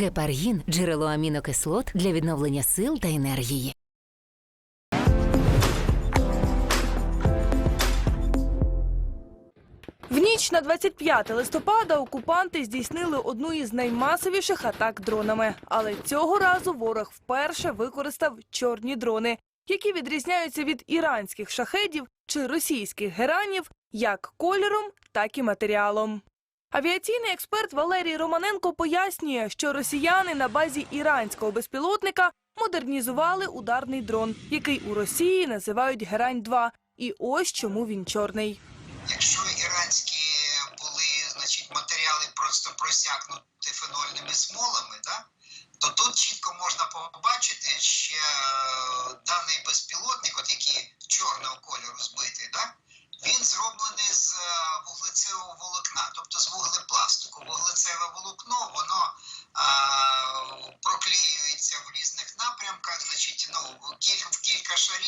Гепаргін джерело амінокислот для відновлення сил та енергії. В ніч на 25 листопада окупанти здійснили одну із наймасовіших атак дронами. Але цього разу ворог вперше використав чорні дрони, які відрізняються від іранських шахедів чи російських геранів як кольором, так і матеріалом. Авіаційний експерт Валерій Романенко пояснює, що росіяни на базі іранського безпілотника модернізували ударний дрон, який у Росії називають Герань 2 І ось чому він чорний. Якщо іранські були значить, матеріали просто просякнуті фенольними смолами, да, то тут чітко можна побачити, що даний безпілотник, от який чорного кольору збитий,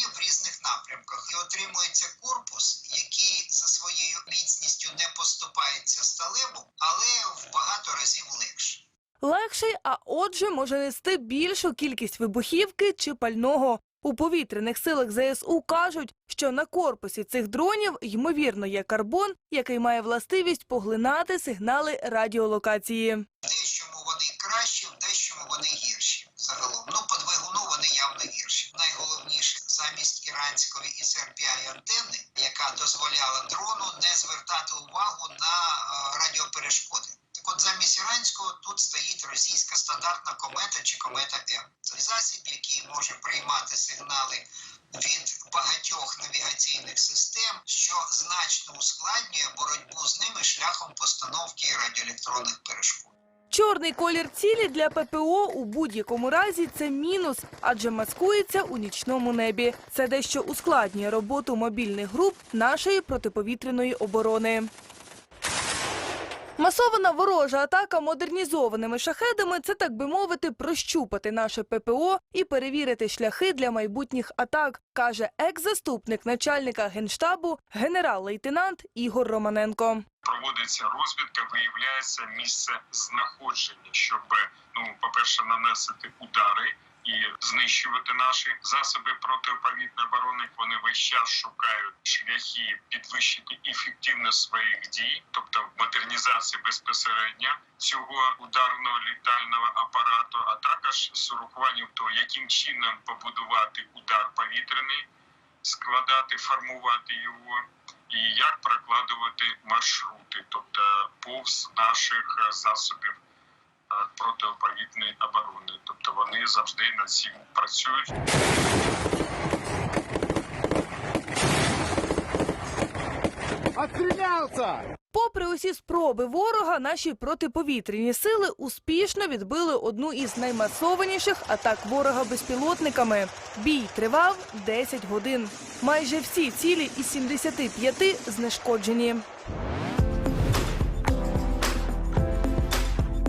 кілька в різних напрямках, і отримується корпус, який за своєю міцністю не поступається сталеву, але в багато разів легше. Легший, а отже, може нести більшу кількість вибухівки чи пального. У повітряних силах ЗСУ кажуть, що на корпусі цих дронів ймовірно є карбон, який має властивість поглинати сигнали радіолокації. В дещому вони кращі, в дещому вони гірші. Загалом, ну по двигуну вони явно гірші. Найголовніше замість іранської SRPI антенни, яка дозволяла дрону не звертати увагу на е, радіоперешкоди. Так от замість іранського тут стоїть російська стандартна комета чи комета М. Це засіб, який може приймати сигнали від багатьох навігаційних систем, що значно ускладнює боротьбу з ними шляхом постановки радіоелектронних перешкод. Чорний колір цілі для ППО у будь-якому разі це мінус, адже маскується у нічному небі. Це дещо ускладнює роботу мобільних груп нашої протиповітряної оборони. Масована ворожа атака модернізованими шахедами це так би мовити прощупати наше ППО і перевірити шляхи для майбутніх атак, каже екс-заступник начальника генштабу генерал-лейтенант Ігор Романенко. проводиться розвідка, виявляється місце знаходження, щоб ну, по-перше, наносити удари і знищувати наші засоби протиповітряної оборони. Вони весь час шукають шляхи підвищити ефективність своїх дій, тобто модернізації безпосередньо цього ударного літального апарату, а також з урахуванням того, яким чином побудувати удар повітряний, складати, формувати його і як прокладувати маршрути, тобто повз наших засобів протиповітряної оборони. Тобто вони завжди над цим працюють. Отстрелялся! Попри усі спроби ворога, наші протиповітряні сили успішно відбили одну із наймасованіших атак ворога безпілотниками. Бій тривав 10 годин. Майже всі цілі із 75 знешкоджені.